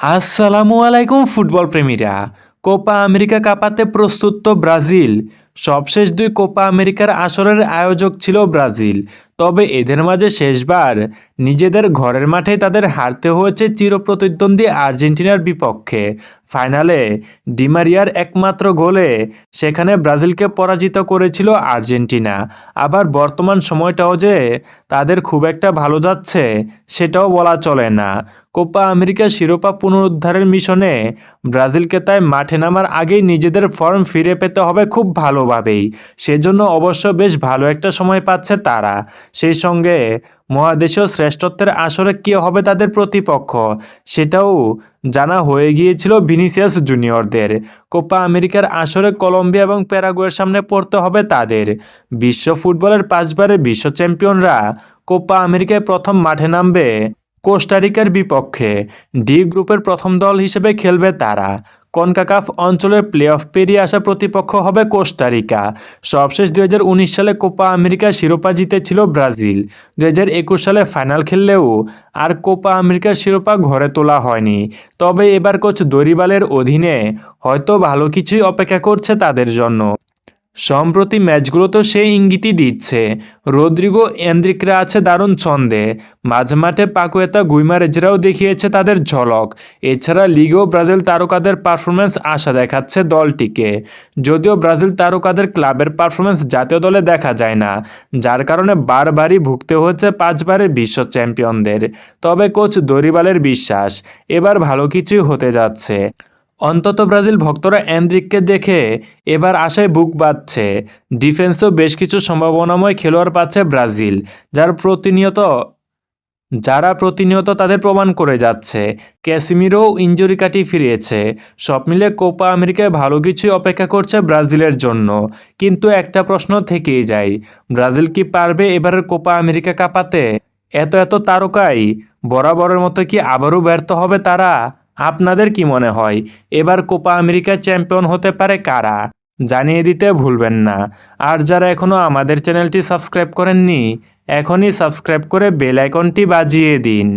আসসালামু আলাইকুম ফুটবল প্রেমীরা। কোপা আমেরিকা কাপাতে প্রস্তুত তো ব্রাজিল। সবশেষ দুই কোপা আমেরিকার আসরের আয়োজক ছিল ব্রাজিল। তবে এদের মাঝে শেষবার নিজেদের ঘরের মাঠে তাদের হারতে হয়েছে চিরপ্রতিদ্বন্দ্বী আর্জেন্টিনার বিপক্ষে। ফাইনালে ডিমারিয়ার একমাত্র গোলে সেখানে ব্রাজিলকে পরাজিত করেছিল আর্জেন্টিনা। আবার বর্তমান সময়টাও যে তাদের খুব একটা ভালো যাচ্ছে সেটাও বলা চলে না। কোপা আমেরিকা শিরোপা পুনরুদ্ধারের মিশনে ব্রাজিলকে তাই মাঠে নামার আগেই নিজেদের ফর্ম ফিরে পেতে হবে খুব ভালোভাবেই। সেজন্য অবশ্য বেশ ভালো একটা সময় পাচ্ছে তারা। সেই সঙ্গে মহাদেশীয় শ্রেষ্ঠত্বের আসরে কী হবে তাদের প্রতিপক্ষ, সেটাও জানা হয়ে গিয়েছিল ভিনিসিয়াস জুনিয়রদের। কোপা আমেরিকার আসরে কলম্বিয়া এবং প্যারাগুয়ের সামনে পড়তে হবে তাদের। বিশ্ব ফুটবলের পাঁচবারের বিশ্ব চ্যাম্পিয়নরা কোপা আমেরিকায় প্রথম মাঠে নামবে। কোস্টারিকার বিপক্ষে ডি গ্রুপের প্রথম দল হিসেবে খেলবে তারা। কনকাকাফ অঞ্চলের প্লে অফ পেরিয়ে আসা প্রতিপক্ষ হবে কোস্টারিকা সবশেষ দুই হাজার উনিশ সালে কোপা আমেরিকা শিরোপা জিতেছিল ব্রাজিল। দুই হাজার একুশ সালে ফাইনাল খেললেও আর কোপা আমেরিকার শিরোপা ঘরে তোলা হয়নি। তবে এবার কোচ দরিবালের অধীনে হয়তো ভালো কিছুই অপেক্ষা করছে তাদের জন্য। সম্প্রতি ম্যাচগুলো তো সেই ইঙ্গিতই দিচ্ছে। রদ্রিগো এন্দ্রিকরা আছে দারুণ ছন্দে। মাঝমাঠে পাকুয়েতা গুইমারেজরাও দেখিয়েছে তাদের ঝলক। এছাড়া লিগেও ব্রাজিল তারকাদের পারফরমেন্স আশা দেখাচ্ছে দলটিকে। যদিও ব্রাজিল তারকাদের ক্লাবের পারফরমেন্স জাতীয় দলে দেখা যায় না, যার কারণে বারবারই ভুগতে হচ্ছে পাঁচবারের বিশ্ব চ্যাম্পিয়নদের। তবে কোচ দরিবালের বিশ্বাস, এবার ভালো কিছুই হতে যাচ্ছে। অন্তত ব্রাজিল ভক্তরা অ্যান্দ্রিককে দেখে এবার আশায় বুক বাঁধছে। ডিফেন্সেও বেশ কিছু সম্ভাবনাময় খেলোয়াড় পাচ্ছে ব্রাজিল, যার প্রতিনিয়ত যারা প্রতিনিয়ত তাদের প্রমাণ করে যাচ্ছে। ক্যাসিমিরও ইঞ্জুরি কাটিয়ে ফিরিয়েছে। সব মিলে কোপা আমেরিকায় ভালো কিছুই অপেক্ষা করছে ব্রাজিলের জন্য। কিন্তু একটা প্রশ্ন থেকেই যায়, ব্রাজিল কি পারবে এবারের কোপা আমেরিকা কাপাতে? এত এত তারকাই, বরাবরের মতো কি আবারও ব্যর্থ হবে তারা? আপনাদের কি মনে হয়? এবার কোপা আমেরিকা চ্যাম্পিয়ন হতে পারে কারা? জানিয়ে দিতে ভুলবেন না। আর যারা এখনও আমাদের চ্যানেলটি সাবস্ক্রাইব করেননি, এখনই সাবস্ক্রাইব করে বেল আইকনটি বাজিয়ে দিন।